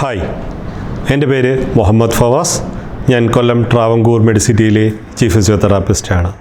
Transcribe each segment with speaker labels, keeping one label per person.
Speaker 1: Hi. എന്റെ പേര് മുഹമ്മദ് ഫവാസ്. ഞാൻ കൊല്ലം ട്രാവങ്കൂർ മെഡിസിറ്റിയിലെ ചീഫ് ഫിസിയോതെറാപ്പിസ്റ്റാണ്.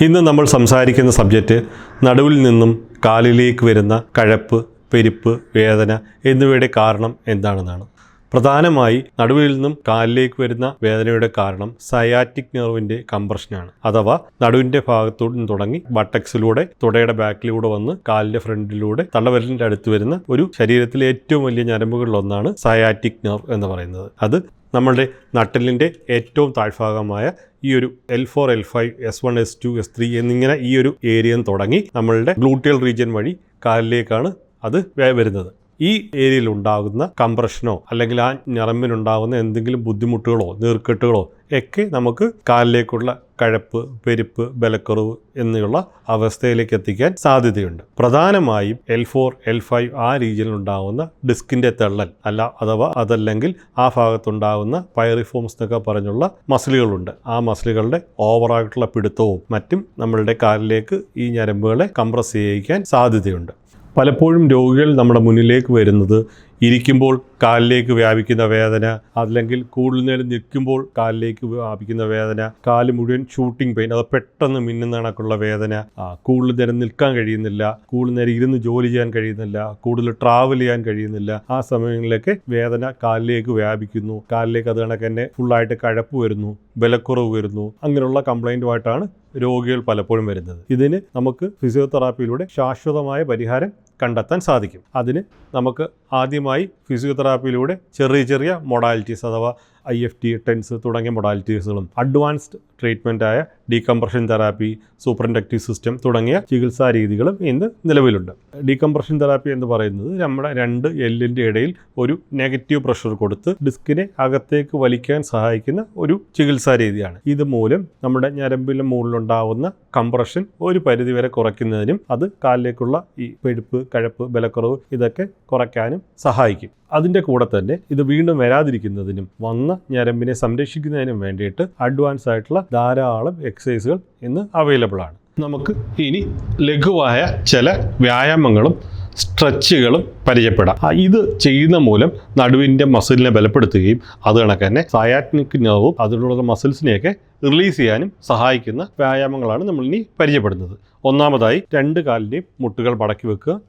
Speaker 1: ഇന്ന് നമ്മൾ സംസാരിക്കുന്ന സബ്ജക്റ്റ് നടുവിൽ നിന്നും കാലിലേക്ക് വരുന്ന കഴപ്പ് പെരുപ്പ് വേദന എന്നിവയുടെ കാരണം എന്താണെന്നാണ്. പ്രധാനമായി നടുവിൽ നിന്നും കാലിലേക്ക് വരുന്ന വേദനയുടെ കാരണം സയാറ്റിക് നെർവിന്റെ കംപ്രഷനാണ്. അഥവാ നടുവിന്റെ ഭാഗത്തു നിന്ന് തുടങ്ങി ബട്ടക്സിലൂടെ തുടയുടെ ബാക്കിലൂടെ വന്ന് കാലിന്റെ ഫ്രണ്ടിലൂടെ തള്ളവിരലിന്റെ അടുത്ത് വരുന്ന ഒരു ശരീരത്തിലെ ഏറ്റവും വലിയ ഞരമ്പുകളിലൊന്നാണ് സയാറ്റിക് നെർവ് എന്ന് പറയുന്നത്. അത് നമ്മളുടെ നട്ടലിന്റെ ഏറ്റവും താഴ്ഭാഗമായ ഈ ഒരു L four L five S one S two S three എന്നിങ്ങനെ ഈ ഒരു ഏരിയ തുടങ്ങി നമ്മളുടെ ഗ്ലൂട്ടിയൽ റീജിയൻ വഴി കാലിലേക്കാണ് അത് വരുന്നത്. ഈ ഏരിയയിൽ ഉണ്ടാകുന്ന കംപ്രഷനോ അല്ലെങ്കിൽ ആ ഞരമ്പിനുണ്ടാകുന്ന എന്തെങ്കിലും ബുദ്ധിമുട്ടുകളോ നീർക്കെട്ടുകളോ ഒക്കെ നമുക്ക് കാലിലേക്കുള്ള കഴപ്പ് പെരുപ്പ് ബലക്കുറവ് എന്നുള്ള അവസ്ഥയിലേക്ക് എത്തിക്കാൻ സാധ്യതയുണ്ട്. പ്രധാനമായും എൽ ഫോർ എൽ ഫൈവ് ആ രീതിയിൽ ഉണ്ടാകുന്ന ഡിസ്കിന്റെ തള്ളൽ അല്ല അഥവാ അതല്ലെങ്കിൽ ആ ഭാഗത്തുണ്ടാകുന്ന പൈറിഫോംസ് എന്നൊക്കെ പറഞ്ഞുള്ള മസിലുകളുണ്ട്. ആ മസിലുകളുടെ ഓവറായിട്ടുള്ള പിടുത്തവും മറ്റും നമ്മളുടെ കാലിലേക്ക് ഈ ഞരമ്പുകളെ കംപ്രസ് ചെയ്യിക്കാൻ സാധ്യതയുണ്ട്. പലപ്പോഴും രോഗികൾ നമ്മുടെ മുന്നിലേക്ക് വരുന്നത് ഇരിക്കുമ്പോൾ കാലിലേക്ക് വ്യാപിക്കുന്ന വേദന അല്ലെങ്കിൽ കൂടുതൽ നേരം നിൽക്കുമ്പോൾ കാലിലേക്ക് വ്യാപിക്കുന്ന വേദന കാൽ മുഴുവൻ ഷൂട്ടിംഗ് പെയിൻ അത് പെട്ടെന്ന് മിന്നുന്ന കണക്കുള്ള വേദന കൂടുതൽ നേരം നിൽക്കാൻ കഴിയുന്നില്ല കൂടുതൽ നേരം ഇരുന്ന് ജോലി ചെയ്യാൻ കഴിയുന്നില്ല കൂടുതൽ ട്രാവൽ ചെയ്യാൻ കഴിയുന്നില്ല ആ സമയങ്ങളിലൊക്കെ വേദന കാലിലേക്ക് വ്യാപിക്കുന്നു കാലിലേക്ക് അത് കണക്ക് തന്നെ ഫുള്ളായിട്ട് കഴപ്പ് വരുന്നു ബലക്കുറവ് വരുന്നു അങ്ങനെയുള്ള കംപ്ലൈന്റുമായിട്ടാണ് രോഗികൾ പലപ്പോഴും വരുന്നത്. ഇതിന് നമുക്ക് ഫിസിയോതെറാപ്പിയിലൂടെ ശാശ്വതമായ പരിഹാരം കണ്ടെത്താൻ സാധിക്കും. അതിന് നമുക്ക് ആദ്യമായി ഫിസിയോതെറാപ്പിയിലൂടെ ചെറിയ ചെറിയ മൊഡാലിറ്റീസ് അഥവാ ഐ എഫ് ടി ടെൻസ് തുടങ്ങിയ മൊഡാലിറ്റീസുകളും advanced ട്രീറ്റ്മെന്റായ decompression therapy super inductive system തുടങ്ങിയ ചികിത്സാ രീതികളും ഇന്ന് നിലവിലുണ്ട്. ഡീകംപ്രഷൻ തെറാപ്പി എന്ന് പറയുന്നത് നമ്മുടെ രണ്ട് എല്ലിന്റെ ഇടയിൽ ഒരു നെഗറ്റീവ് പ്രഷർ കൊടുത്ത് ഡിസ്കിനെ അകത്തേക്ക് വലിക്കാൻ സഹായിക്കുന്ന ഒരു ചികിത്സാ രീതിയാണ്. ഇതുമൂലം നമ്മുടെ ഞരമ്പിലെ മുകളിലുണ്ടാവുന്ന കംപ്രഷൻ ഒരു പരിധിവരെ കുറയ്ക്കുന്നതിനും അത് കാലിലേക്കുള്ള ഈ പെഴുപ്പ് കഴപ്പ് ബലക്കുറവ് ഇതൊക്കെ കുറയ്ക്കാനും സഹായിക്കും. അതിന്റെ കൂടെ തന്നെ ഇത് വീണ്ടും വരാതിരിക്കുന്നതിനും വന്ന ഞരമ്പിനെ സംരക്ഷിക്കുന്നതിനും വേണ്ടിയിട്ട് അഡ്വാൻസ് ആയിട്ടുള്ള ധാരാളം എക്സസൈസുകൾ ഇന്ന് അവൈലബിൾ ആണ്. നമുക്ക് ഇനി ലഘുവായ ചില വ്യായാമങ്ങളും സ്ട്രെച്ചുകളും പരിചയപ്പെടാം. ഇത് ചെയ്യുന്ന മൂലം നടുവിന്റെ മസിലിനെ ബലപ്പെടുത്തുകയും അത് കണക്ക് തന്നെ സയാറ്റിനിക് നെർവും അതിലുള്ള മസിൽസിനെയൊക്കെ റിലീസ് ചെയ്യാനും സഹായിക്കുന്ന വ്യായാമങ്ങളാണ് നമ്മൾ ഇനി പരിചയപ്പെടുന്നത്. ഒന്നാമതായി രണ്ട് കാലിന്റെയും മുട്ടുകൾ മടക്കി വെക്കുക.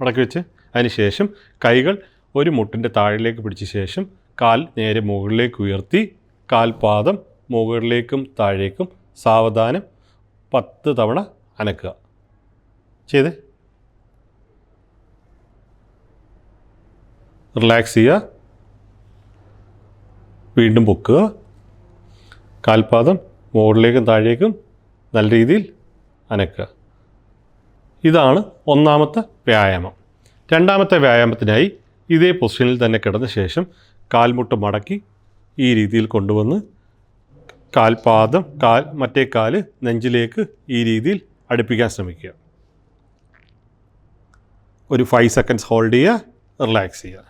Speaker 1: മടക്കി വെച്ച്. അതിനുശേഷം കൈകൾ ഒരു മുട്ടിന്റെ താഴിലേക്ക് പിടിച്ച ശേഷം കാൽ നേരെ മുകളിലേക്ക് ഉയർത്തി കാൽപാദം മുകളിലേക്കും താഴേക്കും സാവധാനം പത്ത് തവണ അനക്കുക. ചെയ്തേ? റിലാക്സ് ചെയ്യുക. വീണ്ടും പൊക്കുക. കാൽപാദം മുകളിലേക്കും താഴേക്കും നല്ല രീതിയിൽ അനക്കുക. ഇതാണ് ഒന്നാമത്തെ വ്യായാമം. രണ്ടാമത്തെ വ്യായാമത്തിനായി ഇതേ പൊസിഷനിൽ തന്നെ കിടന്ന ശേഷം കാൽമുട്ട് മടക്കി ഈ രീതിയിൽ കൊണ്ടുവന്ന് കാൽപാദം കാൽ മറ്റേ കാൽ നെഞ്ചിലേക്ക് ഈ രീതിയിൽ അടുപ്പിക്കാൻ ശ്രമിക്കുക. ഒരു ഫൈവ് സെക്കൻഡ്സ് ഹോൾഡ് ചെയ്യുക റിലാക്സ് ചെയ്യുക.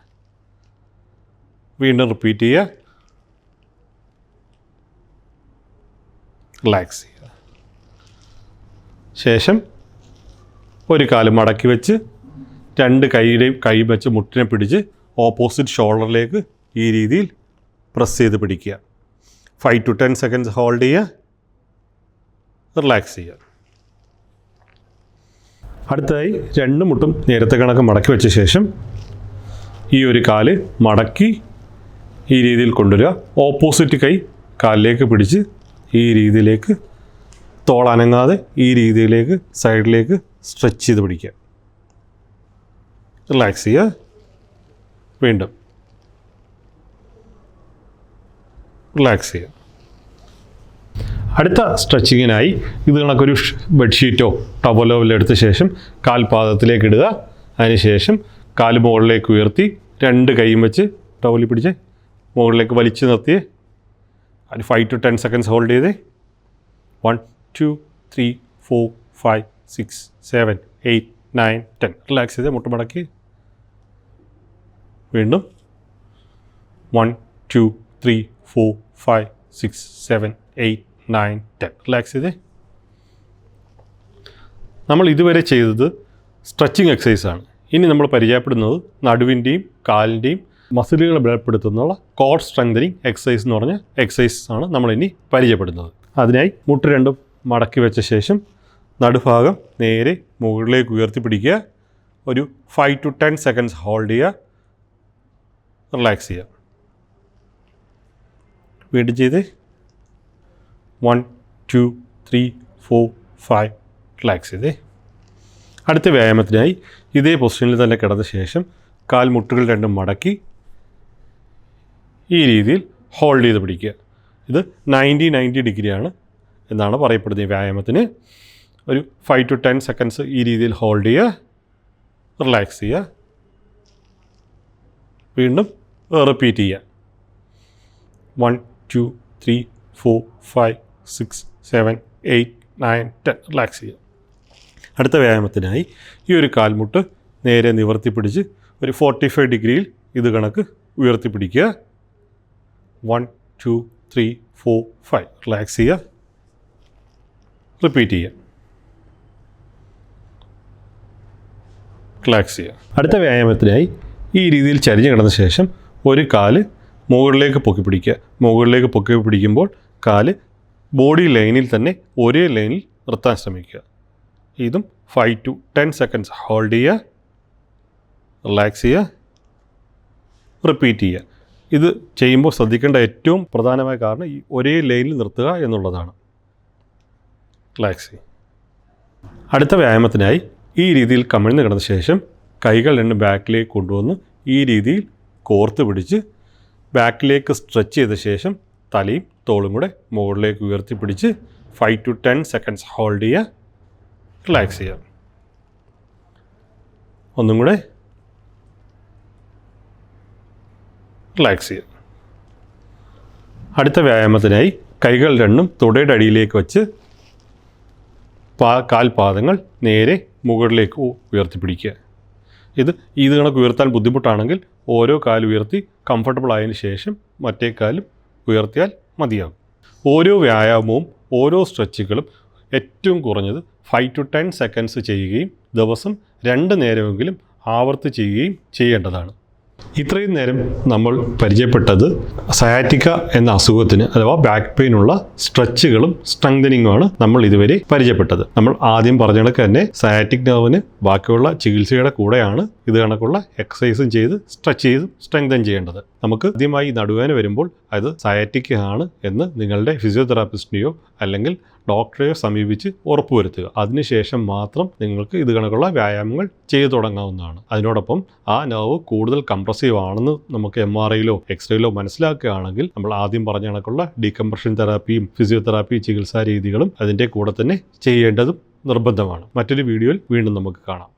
Speaker 1: വീണ്ടും റിപ്പീറ്റ് ചെയ്യുക. റിലാക്സ് ചെയ്യുക. ശേഷം ഒരു കാൽ മടക്കി വെച്ച് രണ്ട് കൈയുടെയും കൈ വെച്ച് മുട്ടിനെ പിടിച്ച് ഓപ്പോസിറ്റ് ഷോൾഡറിലേക്ക് ഈ രീതിയിൽ പ്രസ് ചെയ്ത് പിടിക്കുക. Five to ten seconds hold ചെയ്യുക. റിലാക്സ് ചെയ്യുക. അടുത്തതായി രണ്ട് മുട്ടും നേരത്തെ കണക്ക് മടക്കി വെച്ച ശേഷം ഈ ഒരു കാൽ മടക്കി ഈ രീതിയിൽ കൊണ്ടുവരിക. ഓപ്പോസിറ്റ് കൈ കാലിലേക്ക് പിടിച്ച് ഈ രീതിയിലേക്ക് തോളനങ്ങാതെ ഈ രീതിയിലേക്ക് സൈഡിലേക്ക് സ്ട്രെച്ച് ചെയ്ത് പിടിക്കുക. റിലാക്സ് ചെയ്യുക വീണ്ടും. റിലാക്സ് ചെയ്യുക അടുത്ത സ്ട്രെച്ചിങ്ങിനായി ഇത് കണക്കൊരു ബെഡ്ഷീറ്റോ ടവലോ എടുത്ത ശേഷം കാൽപാദത്തിലേക്ക് ഇടുക. അതിനുശേഷം കാൽ മുകളിലേക്ക് ഉയർത്തി രണ്ട് കൈയും വെച്ച് ടവലിൽ പിടിച്ച് മുകളിലേക്ക് വലിച്ചു നിർത്തി. ഒരു five two ten seconds hold ചെയ്ത്. One two three four five six seven eight nine ten relax ചെയ്ത് മുട്ട് മടക്കി വീണ്ടും one two three four five six seven eight nine ten relax ചെയ്തേ. നമ്മൾ ഇതുവരെ ചെയ്തത് സ്ട്രെച്ചിങ് ആണ്. ഇനി നമ്മൾ പരിചയപ്പെടുന്നത് നടുവിന്റെയും കാലിന്റെയും മസിലുകളെ ബലപ്പെടുത്തുന്നുള്ള കോർ സ്ട്രെങ്തനിങ് എക്സസൈസ് എന്ന് പറഞ്ഞ എക്സസൈസ് ആണ് നമ്മളിനി പരിചയപ്പെടുന്നത്. അതിനായി മുട്ട് രണ്ടും മടക്കി വെച്ച ശേഷം നടുഭാഗം നേരെ മുകളിലേക്ക് ഉയർത്തി പിടിക്കുക ഒരു five to ten seconds hold ചെയ്യുക. റിലാക്സ് ചെയ്യുക വീണ്ടും ചെയ്ത് one two three four five relax ചെയ്തേ. അടുത്ത വ്യായാമത്തിനായി ഇതേ പൊസിഷനിൽ തന്നെ കിടന്ന ശേഷം കാൽ മുട്ടുകൾ രണ്ടും മടക്കി ഈ രീതിയിൽ ഹോൾഡ് ചെയ്ത് പിടിക്കുക. ഇത് നയന്റി നയന്റി ഡിഗ്രിയാണ് എന്നാണ് പറയപ്പെടുന്നത് ഈ വ്യായാമത്തിന്. ഒരു ഫൈവ് ടു ടെൻ സെക്കൻഡ്സ് ഈ രീതിയിൽ ഹോൾഡ് ചെയ്യുക റിലാക്സ് ചെയ്യുക. വീണ്ടും റിപ്പീറ്റ് ചെയ്യുക one two three four five six seven eight nine ten relax ചെയ്യുക അടുത്ത വ്യായാമത്തിനായി ഈ ഒരു കാൽമുട്ട് നേരെ നിവർത്തി പിടിച്ച് ഒരു ഫോർട്ടി ഫൈവ് ഡിഗ്രിയിൽ ഇത് കണക്ക് ഉയർത്തി പിടിക്കുക one two three four five relax ചെയ്യുക. റിപ്പീറ്റ് ചെയ്യുക. റിലാക്സ് ചെയ്യുക. അടുത്ത വ്യായാമത്തിനായി ഈ രീതിയിൽ ചരിഞ്ഞ് കിടന്ന ശേഷം ഒരു കാൽ മുകളിലേക്ക് പൊക്കി പിടിക്കുക. മുകളിലേക്ക് പൊക്കി പിടിക്കുമ്പോൾ കാൽ ബോഡി ലൈനിൽ തന്നെ ഒരേ ലൈനിൽ നിർത്താൻ ശ്രമിക്കുക. ഇതും five to ten seconds hold ചെയ്യുക. റിലാക്സ് ചെയ്യുക. റിപ്പീറ്റ് ചെയ്യുക. ഇത് ചെയ്യുമ്പോൾ ശ്രദ്ധിക്കേണ്ട ഏറ്റവും പ്രധാനമായ കാരണം ഈ ഒരേ ലൈനിൽ നിർത്തുക എന്നുള്ളതാണ്. റിലാക്സ് ചെയ്യുക. അടുത്ത വ്യായാമത്തിനായി ഈ രീതിയിൽ കമിഴ്ന്ന് കിടന്ന ശേഷം കൈകൾ രണ്ട് ബാക്കിലേക്ക് കൊണ്ടുവന്ന് ഈ രീതിയിൽ കോർത്ത് പിടിച്ച് ബാക്കിലേക്ക് സ്ട്രെച്ച് ചെയ്ത ശേഷം തലയും തോളും കൂടെ മുകളിലേക്ക് ഉയർത്തി പിടിച്ച് five to ten seconds hold ചെയ്യുക. റിലാക്സ് ചെയ്യുക. ഒന്നും കൂടെ റിലാക്സ് ചെയ്യുക. അടുത്ത വ്യായാമത്തിനായി കൈകൾ രണ്ടും തുടയുടെ അടിയിലേക്ക് വച്ച് പാ കാൽപാദങ്ങൾ നേരെ മുകളിലേക്ക് ഉയർത്തിപ്പിടിക്കുക ഇത് ഇത് കണക്ക് ഉയർത്താൻ ബുദ്ധിമുട്ടാണെങ്കിൽ ഓരോ കാൽ ഉയർത്തി കംഫർട്ടബിൾ ആയതിനു ശേഷം മറ്റേ കാലും ഉയർത്തിയാൽ മതിയാകും ഓരോ വ്യായാമവും ഓരോ സ്ട്രെച്ചുകളും ഏറ്റവും കുറഞ്ഞത് ഫൈവ് ടു ടെൻ സെക്കൻഡ്സ് ചെയ്യുകയും ദിവസം രണ്ട് നേരമെങ്കിലും ആവർത്തി ചെയ്യുകയും ചെയ്യേണ്ടതാണ്. ഇത്രയും നേരം നമ്മൾ പരിചയപ്പെട്ടത് സയാറ്റിക്ക എന്ന അസുഖത്തിന് അഥവാ ബാക്ക് പെയിനുള്ള സ്ട്രെച്ചുകളും സ്ട്രെങ്തനിങ്ങുമാണ് നമ്മൾ ഇതുവരെ പരിചയപ്പെട്ടത്. നമ്മൾ ആദ്യം പറഞ്ഞ കണക്ക് തന്നെ സയാറ്റിക് നെർവിന് ബാക്കിയുള്ള ചികിത്സയുടെ കൂടെയാണ് ഇത് കണക്കുള്ള എക്സസൈസും ചെയ്ത് സ്ട്രെച്ച് ചെയ്ത് സ്ട്രെങ്തൻ ചെയ്യേണ്ടത്. നമുക്ക് ആദ്യമായി നടുവേന വരുമ്പോൾ അത് സയാറ്റിക് ആണ് എന്ന് നിങ്ങളുടെ ഫിസിയോതെറാപ്പിസ്റ്റിനെയോ അല്ലെങ്കിൽ ഡോക്ടറെയോ സമീപിച്ച് ഉറപ്പുവരുത്തുക. അതിനുശേഷം മാത്രം നിങ്ങൾക്ക് ഇത് കണക്കുള്ള വ്യായാമങ്ങൾ ചെയ്തു തുടങ്ങാവുന്നതാണ്. അതിനോടൊപ്പം ആ നെർവ് കൂടുതൽ കംപ്രസീവ് ആണെന്ന് നമുക്ക് എം ആർ ഐയിലോ എക്സ്റേയിലോ മനസ്സിലാക്കുകയാണെങ്കിൽ നമ്മൾ ആദ്യം പറഞ്ഞ കണക്കുള്ള ഡീകംപ്രഷൻ തെറാപ്പിയും ഫിസിയോതെറാപ്പി ചികിത്സാ രീതികളും അതിന്റെ കൂടെ തന്നെ ചെയ്യേണ്ടതും നിർബന്ധമാണ്. മറ്റൊരു വീഡിയോയിൽ വീണ്ടും നമുക്ക് കാണാം.